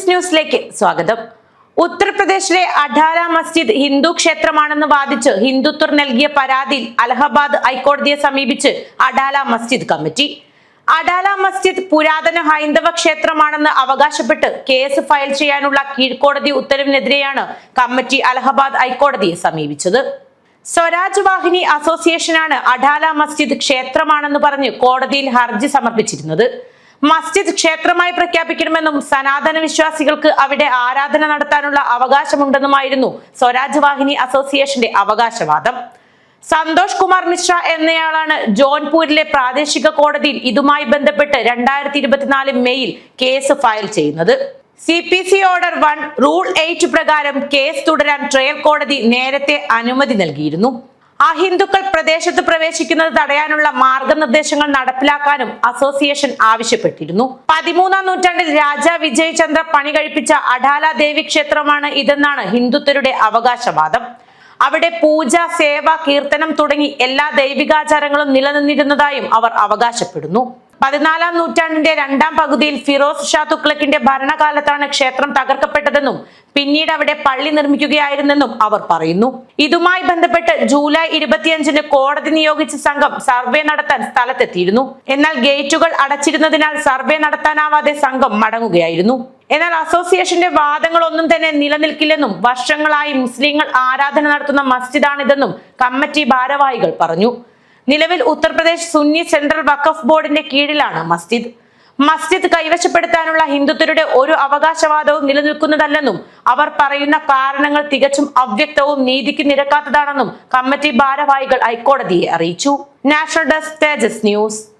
തേജസ് ന്യൂസിലേക്ക് സ്വാഗതം. ഉത്തർപ്രദേശിലെ അഡാല മസ്ജിദ് ഹിന്ദു ക്ഷേത്രമാണെന്ന് വാദിച്ച് ഹിന്ദുത്വർ നൽകിയ പരാതിയിൽ അലഹബാദ് ഹൈക്കോടതിയെ സമീപിച്ച് അഡാല മസ്ജിദ് കമ്മിറ്റി. അഡാല മസ്ജിദ് പുരാതന ഹൈന്ദവ ക്ഷേത്രമാണെന്ന് അവകാശപ്പെട്ട് കേസ് ഫയൽ ചെയ്യാനുള്ള കീഴ്ക്കോടതി ഉത്തരവിനെതിരെയാണ് കമ്മിറ്റി അലഹബാദ് ഹൈക്കോടതിയെ സമീപിച്ചത്. സ്വരാജ് വാഹിനി അസോസിയേഷനാണ് അഡാല മസ്ജിദ് ക്ഷേത്രമാണെന്ന് പറഞ്ഞ് കോടതിയിൽ ഹർജി സമർപ്പിച്ചിരുന്നത്. മസ്ജിദ് ക്ഷേത്രമായി പ്രഖ്യാപിക്കണമെന്നും സനാതന വിശ്വാസികൾക്ക് അവിടെ ആരാധന നടത്താനുള്ള അവകാശമുണ്ടെന്നുമായിരുന്നു സ്വരാജ് വാഹിനി അസോസിയേഷന്റെ അവകാശവാദം. സന്തോഷ് കുമാർ മിശ്ര എന്നയാളാണ് ജോൺപൂരിലെ പ്രാദേശിക കോടതിയിൽ ഇതുമായി ബന്ധപ്പെട്ട് രണ്ടായിരത്തി ഇരുപത്തിനാല് മെയ്യിൽ കേസ് ഫയൽ ചെയ്യുന്നത്. C P C order one rule eight പ്രകാരം കേസ് തുടരാൻ ട്രയൽ കോടതി നേരത്തെ അനുമതി നൽകിയിരുന്നു. അഹിന്ദുക്കൾ പ്രദേശത്ത് പ്രവേശിക്കുന്നത് തടയാനുള്ള മാർഗനിർദ്ദേശങ്ങൾ നടപ്പിലാക്കാനും അസോസിയേഷൻ ആവശ്യപ്പെട്ടിരുന്നു. പതിമൂന്നാം നൂറ്റാണ്ടിൽ രാജ വിജയചന്ദ്ര പണി കഴിപ്പിച്ച അഡാല ദേവി ക്ഷേത്രമാണ് ഇതെന്നാണ് ഹിന്ദുത്വരുടെ അവകാശവാദം. അവിടെ പൂജ സേവ കീർത്തനം തുടങ്ങി എല്ലാ ദൈവികാചാരങ്ങളും നിലനിന്നിരുന്നതായും അവർ അവകാശപ്പെടുന്നു. പതിനാലാം നൂറ്റാണ്ടിന്റെ രണ്ടാം പകുതിയിൽ ഫിറോസ് ഷാ തുക്ലക്കിന്റെ ഭരണകാലത്താണ് ക്ഷേത്രം തകർക്കപ്പെട്ടതെന്നും പിന്നീട് അവിടെ പള്ളി നിർമ്മിക്കുകയായിരുന്നെന്നും അവർ പറയുന്നു. ഇതുമായി ബന്ധപ്പെട്ട് ജൂലൈ ഇരുപത്തിയഞ്ചിന് കോടതി നിയോഗിച്ച സംഘം സർവേ നടത്താൻ സ്ഥലത്തെത്തിയിരുന്നു. എന്നാൽ ഗേറ്റുകൾ അടച്ചിരുന്നതിനാൽ സർവേ നടത്താനാവാതെ സംഘം മടങ്ങുകയായിരുന്നു. എന്നാൽ അസോസിയേഷന്റെ വാദങ്ങളൊന്നും തന്നെ നിലനിൽക്കില്ലെന്നും വർഷങ്ങളായി മുസ്ലിങ്ങൾ ആരാധന നടത്തുന്ന മസ്ജിദാണിതെന്നും കമ്മിറ്റി ഭാരവാഹികൾ പറഞ്ഞു. നിലവിൽ ഉത്തർപ്രദേശ് സുന്നി സെൻട്രൽ വഖഫ് ബോർഡിന്റെ കീഴിലാണ് മസ്ജിദ്. മസ്ജിദ് കൈവശപ്പെടുത്താനുള്ള ഹിന്ദുത്വരുടെ ഒരു അവകാശവാദവും നിലനിൽക്കുന്നതല്ലെന്നും അവർ പറയുന്ന കാരണങ്ങൾ തികച്ചും അവ്യക്തവും നീതിക്ക് നിരക്കാത്തതാണെന്നും കമ്മിറ്റി ഭാരവാഹികൾ ഹൈക്കോടതിയെ അറിയിച്ചു. National desk Tejas news.